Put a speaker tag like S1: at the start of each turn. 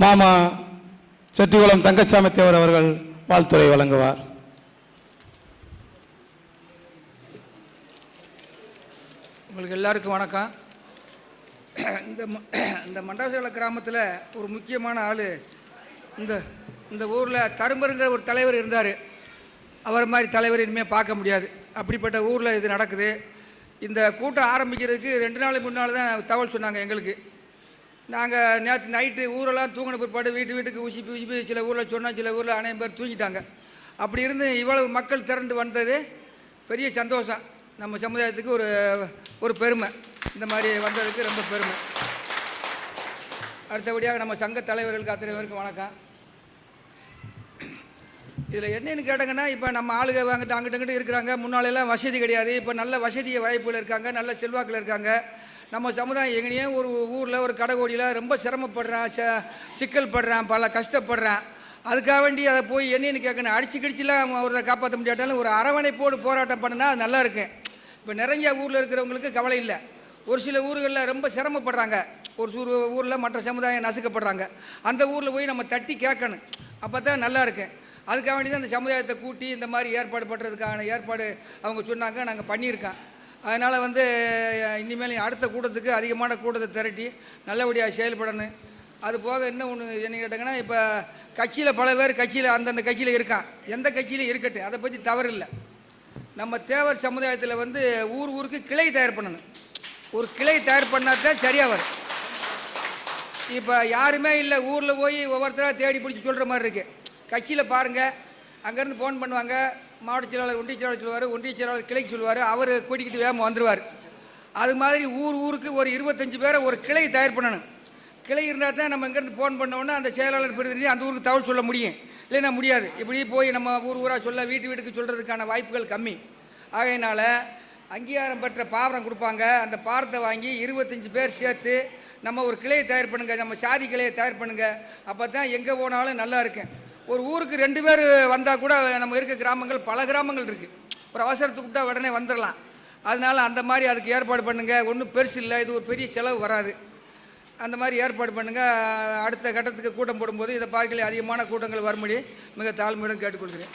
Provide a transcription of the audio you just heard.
S1: மாமா செட்டிகுளம் தங்கச்சாமி தேவர் அவர்கள் வாழ்த்துரை வழங்குவார்.
S2: உங்களுக்கு எல்லாருக்கும் வணக்கம். இந்த ம- இந்த மண்டபசேல கிராமத்தில் ஒரு முக்கியமான ஆள் இந்த இந்த ஊரில் தருமருங்கிற ஒரு தலைவர் இருந்தார். அவர் மாதிரி தலைவர் இனிமேல் பார்க்க முடியாது. அப்படிப்பட்ட ஊரில் இது நடக்குது. இந்த கூட்டம் ஆரம்பிக்கிறதுக்கு ரெண்டு நாளைக்கு முன்னால் தான் தகவல் சொன்னாங்க எங்களுக்கு. நாங்கள் நேற்று நைட்டு ஊரெல்லாம் தூங்கின பிற்பாடு வீட்டு வீட்டுக்கு உசிப்பி உசிப்பி சில ஊரில் சொன்னால் சில ஊரில் அனைவரும் பேர் தூங்கிட்டாங்க. அப்படி இருந்து இவ்வளவு மக்கள் திரண்டு வந்தது பெரிய சந்தோஷம். நம்ம சமுதாயத்துக்கு ஒரு ஒரு பெருமை. இந்த மாதிரி வந்ததுக்கு ரொம்ப பெருமை. அடுத்தபடியாக நம்ம சங்க தலைவர்களுக்கு அத்தனை பேருக்கு வணக்கம். இதில் என்னென்னு கேட்டாங்கன்னா இப்போ நம்ம ஆளுங்க வாங்கிட்டு அங்கிட்ட இருக்கிறாங்க. முன்னாலெல்லாம் வசதி கிடையாது. இப்போ நல்ல வசதி வாய்ப்புகள் இருக்காங்க. நல்ல செல்வாக்கில் இருக்காங்க. நம்ம சமுதாயம் எங்கேயே ஒரு ஊரில் ஒரு கடைகோடியில் ரொம்ப சிரமப்படுறான் ச சிக்கல் படுறான் பல கஷ்டப்படுறான். அதுக்காக வேண்டி அதை போய் என்னென்னு கேட்கணும் அடிச்சு கிடிச்சுலாம் அவரை காப்பாற்ற முடியாட்டாலும் ஒரு அரவணைப்போடு போராட்டம் பண்ணினா அது நல்லா இருக்கும் இப்போ நிறைய ஊரில் இருக்கிறவங்களுக்கு கவலை இல்லை. ஒரு சில ஊர்களில் ரொம்ப சிரமப்படுறாங்க. ஒரு சூர் ஊரில் மற்ற சமுதாயம் நசுக்கப்படுறாங்க. அந்த ஊரில் போய் நம்ம தட்டி கேட்கணும் அப்போ தான் நல்லா இருக்கும் அதுக்காக வேண்டி தான் அந்த சமுதாயத்தை கூட்டி இந்த மாதிரி ஏற்பாடு பண்ணுறதுக்கான ஏற்பாடு அவங்க சொன்னாங்க நாங்கள் பண்ணியிருக்கோம். அதனால் வந்து இனிமேல் அடுத்த கூட்டத்துக்கு அதிகமான கூட்டத்தை திரட்டி நல்லபடியாக செயல்படணும் அது போக இன்னும் ஒன்று என்ன கேட்டாங்கன்னா இப்போ கட்சியில் பல பேர் கட்சியில் அந்தந்த கட்சியில் இருக்கான். எந்த கட்சியிலும் இருக்கட்டும். அதை பற்றி தவறு இல்லை நம்ம தேவர் சமுதாயத்தில் வந்து ஊர் ஊருக்கு கிளை தயார் பண்ணணும். ஒரு கிளை தயார் பண்ணால் தான் சரியாக வரும். இப்போ யாருமே இல்லை ஊரில் போய் ஒவ்வொருத்தராக தேடி பிடிச்சி சொல்கிற மாதிரி இருக்குது கட்சியில் பாருங்கள் அங்கேருந்து ஃபோன் பண்ணுவாங்க. மாவட்ட செயலாளர் ஒன்றிய செயலாளர் சொல்லுவார் ஒன்றிய செயலாளர் கிளைக்கு சொல்லுவார் அவர் கூட்டிக்கிட்டு வேகமாக வந்துடுவார் அது மாதிரி ஊர் ஊருக்கு ஒரு இருபத்தஞ்சு பேரை ஒரு கிளை தயார் பண்ணணும். கிளை இருந்தால் தான் நம்ம இங்கேருந்து ஃபோன் பண்ணோன்னா அந்த செயலாளர் பிரதிநிதி அந்த ஊருக்கு தகவல் சொல்ல முடியும். இல்லைன்னா முடியாது. இப்படி போய் நம்ம ஊர் ஊராக சொல்ல வீட்டு வீட்டுக்கு சொல்கிறதுக்கான வாய்ப்புகள் கம்மி. ஆகையினால அங்கீகாரம் பெற்ற பாவரம் கொடுப்பாங்க. அந்த பாரத்தை வாங்கி இருபத்தஞ்சு பேர் சேர்த்து நம்ம ஒரு கிளையை தயார் பண்ணுங்கள் நம்ம சாதி கிளையை தயார் பண்ணுங்கள் அப்போ தான் எங்கே போனாலும் நல்லா இருக்கும். ஒரு ஊருக்கு ரெண்டு பேர் வந்தால் கூட நம்ம இருக்க கிராமங்கள் பல கிராமங்கள் இருக்குது ஒரு அவசரத்துக்கு கூப்பிட்டா உடனே வந்துடலாம் அதனால் அந்த மாதிரி அதுக்கு ஏற்பாடு பண்ணுங்கள் ஒன்றும் பெருசு இல்லை. இது ஒரு பெரிய செலவு வராது. அந்த மாதிரி ஏற்பாடு பண்ணுங்கள் அடுத்த கட்டத்துக்கு கூட்டம் போடும்போது இதை பார்க்கல அதிகமான கூட்டங்கள் வரும்படி மிக தாழ்மையுடன் கேட்டுக்கொள்கிறேன்.